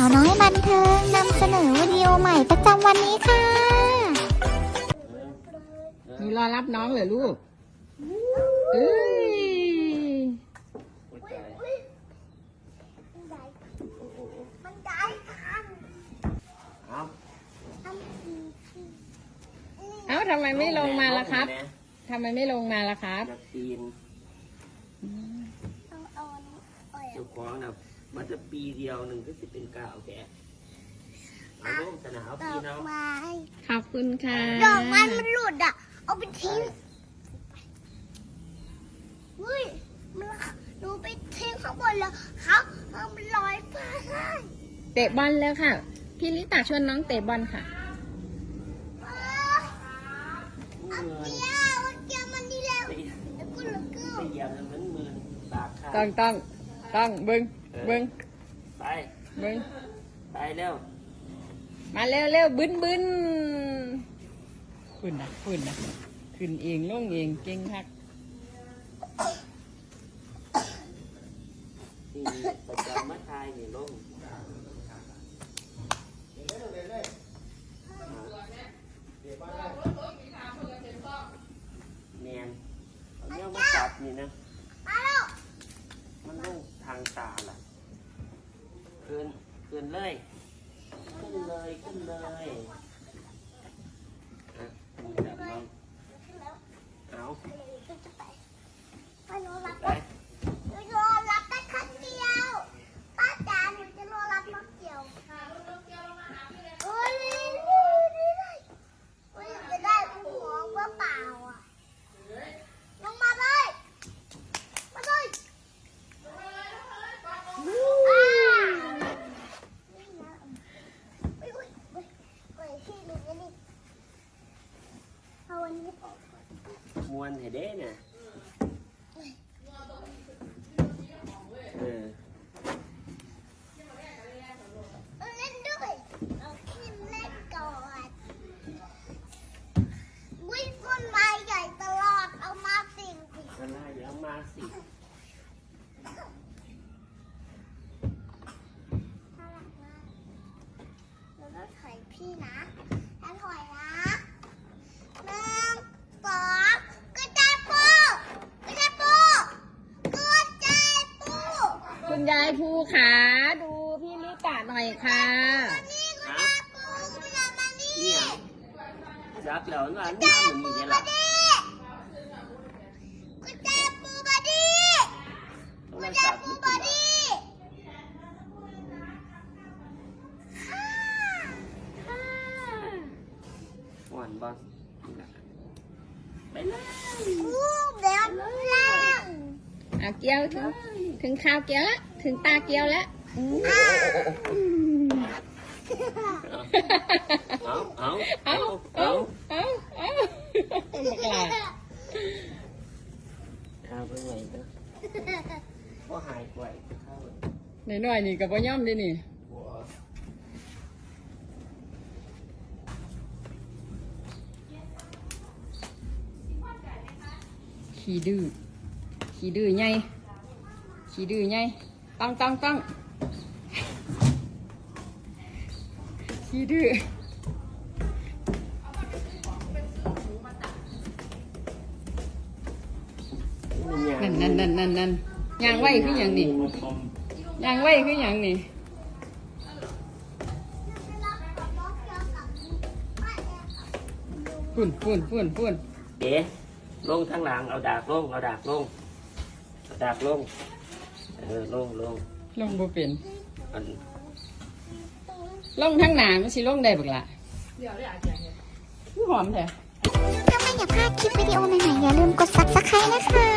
าวน้อยบันเทิงนำเสนอวิดีโอใหม่ประจำวันนี้ค่ะ หนูรอรับน้องเหรอลูกเอ้ยมันได้ทันเอาทำทีเอ้าทำไมไม่ลงมาล่ะครับทำไมไม่ลงมาล่ะครับจะปีนต้องเอาอันนี้อ่อยเจ้าของนะ มันจะปีเดียวหนึ่งก็จะเป็นกาวแกะเอาลงสนามดปีอกเนาะไม้ขอบคุณค่ะดอกไม้มันหลุดอะ เอาไปทิ้งเฮ้ยมันหนูไปทิ้งข้างบนแล้วเขาเอามันลอยฟ้าได้เตะบอลแล้วค่ะ พี่ลิตาชวนน้องเตะบอลค่ะเอาเกียร์เอาเกียร์มันดีแล้วไปแล้วก็แล้วก็ ไปเหยียบมันมือปากขาดต้องต้อง ต้องเบิ้งเบิ้งไปเบิ้งไปเร็วมาเร็วเร็วบึ้นบึ้นขึ้นนะขึ้นนะขึ้นเองลงเองเก่งคักนี่ประจำมาทายนี่ลงเนียนเอาเนี่ยมาจับนี่นะ มาแล้ว มันลงทางตาล่ะขึ้นขึ้นเลย ขึ้นเลยขึ้นเลยอะมึงจับน้องเอา ให้หนูรับ ไป หนูรอรับได้ครั้งเดียวป้าจ๋าหนูจะรอรับน้องเกี่ยวโอ้ยนี่นี่เลยโอ้ยจะได้หัวเปล่าเปล่าอะลงมาเลยมาเลยอ่านี่นะอุ้ยอุ้ยอุ้ยอุ้ยที่หนึ่งอันนี้เอาอันนี้ออกก่อน มวนให้เด้เนี่ยเออเอาเล่นด้วยเอาขึ้นเล่นก่อนวิ่งต้นไม้ใหญ่ตลอดเอามาสิ่งสิ อะไรเดี๋ยวมาสิ น่ารักมากเราต้องถอยพี่นะแล้วถอยนะหนึ่งสองกระจายปูกระจายปูกระจายปู คุณยายภูขาดูพี่ลิตาหน่อยค่ะนี่กระจายปูกระจายมานี่เนี่ยจับแล้วนั่นน้ำมันมีเดี๋ยวล่ะกระจายปูมาดิโทกรระจาศัยพท์ปูนี่มาตัวดิอ่อนบอสไปเลยอู้เดี๋ยวล่างเอาเกียวถึงถึงข้าวเกียวแล้ว ถึงตาเกียวแล้วอืมเอาเอาเอาเอาเอาเอาเอาเอาเป็นบักลาเอาไปไหนเด้อก็หายป่วยเข้าหน่อยๆนี่กับย่อมเดินี่ขี้ดื้อขี้ดื้อไงขี้ดื้อไง ต้องต้องต้องขี้ดื้อนั่นนั่นนั่นนั่นนั่นยางไหวคืออย่างนี่ยางไหวคืออย่างนี่ฝุ่นฝุ่นฝุ่นฝุ่นเดี๋ยวลงทางหลังเอาดากลงเอาดากลงเอาดากลง เออลงลงลงบ่เป็นอันลงทั้งหนามันสิลงได้บักละคือหอมแท้ถ้าไม่อยากพลาดคลิปวิดีโอใหม่ๆอย่าลืมกด subscribe นะคะ